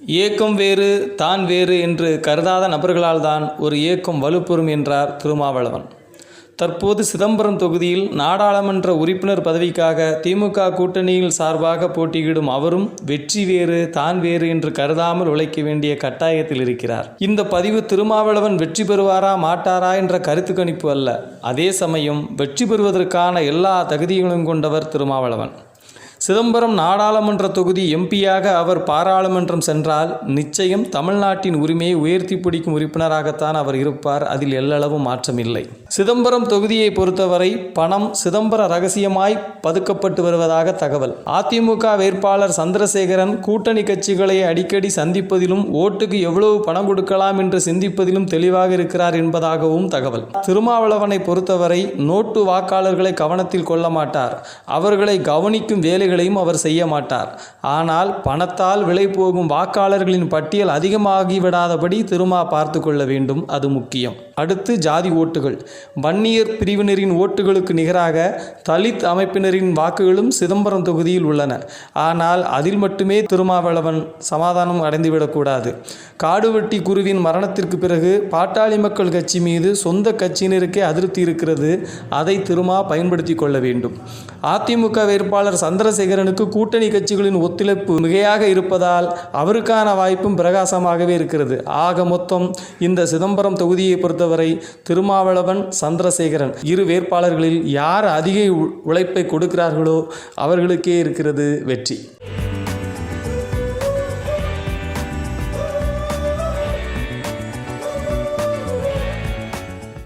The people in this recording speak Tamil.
இயக்கம் வேறு தான் வேறு என்று கருதாத நபர்களால் தான் ஒரு இயக்கம் வலுப்பெறும் என்றார் திருமாவளவன். தற்போது சிதம்பரம் தொகுதியில் நாடாளுமன்ற உறுப்பினர் பதவிக்காக திமுக கூட்டணியில் சார்பாக போட்டியிடும் அவரும் வெற்றி வேறு தான் வேறு என்று கருதாமல் உழைக்க வேண்டிய கட்டாயத்தில் இருக்கிறார். இந்த பதிவு திருமாவளவன் வெற்றி பெறுவாரா மாட்டாரா என்ற கருத்து கணிப்பு அல்ல. அதே சமயம் வெற்றி பெறுவதற்கான எல்லா தகுதிகளும் கொண்டவர் திருமாவளவன். சிதம்பரம் நாடாளுமன்ற தொகுதி எம்பியாக அவர் பாராளுமன்றம் சென்றால் நிச்சயம் தமிழ்நாட்டின் உரிமையை உயர்த்தி பிடிக்கும் உறுப்பினராகத்தான் அவர் இருப்பார். அதில் எல்லளவும் மாற்றமில்லை சிதம்பரம் தொகுதியை பொறுத்தவரை பணம் சிதம்பர ரகசியமாய் பதுக்கப்பட்டு வருவதாக தகவல். அதிமுக வேட்பாளர் சந்திரசேகரன் கூட்டணி கட்சிகளை அடிக்கடி சந்திப்பதிலும் ஓட்டுக்கு எவ்வளவு பணம் கொடுக்கலாம் என்று சிந்திப்பதிலும் தெளிவாக இருக்கிறார் என்பதாகவும் தகவல். திருமாவளவனை பொறுத்தவரை நோட்டு வாக்காளர்களை கவனத்தில் கொள்ள மாட்டார். அவர்களை கவனிக்கும் செயல்களையும் அவர் செய்ய மாட்டார். ஆனால் பணத்தால் விலை போகும் வாக்காளர்களின் பட்டியல் அதிகமாகிவிடாதபடி திருமா பார்த்து கொள்ள வேண்டும் அது முக்கியம். அடுத்து ஜாதி ஓட்டுகள். வன்னியர் பிரிவினரின் ஓட்டுகளுக்கு நிகராக தலித் அமைப்பினரின் வாக்குகளும் சிதம்பரம் தொகுதியில் உள்ளன. ஆனால் அதில் மட்டுமே திருமாவளவன் சமாதானம் அடைந்துவிடக்கூடாது. காடுவெட்டி குருவின் மரணத்திற்கு பிறகு பாட்டாளி மக்கள் கட்சி மீது சொந்த கட்சியினருக்கே அதிருப்தி இருக்கிறது. அதை திருமா பயன்படுத்தி கொள்ள வேண்டும். அதிமுக வேட்பாளர் சந்திர சந்திரசேகரனுக்கு கூட்டணி கட்சிகளின் ஒத்துழைப்பு மிகையாக இருப்பதால் அவருக்கான வாய்ப்பும் பிரகாசமாகவே இருக்கிறது. ஆக மொத்தம் இந்த சிதம்பரம் தொகுதியை பொறுத்தவரை திருமாவளவன் சந்திரசேகரன் இரு வேட்பாளர்களில் யார் அதிக உ- உழைப்பை கொடுக்கிறார்களோ அவர்களுக்கே இருக்கிறது வெற்றி.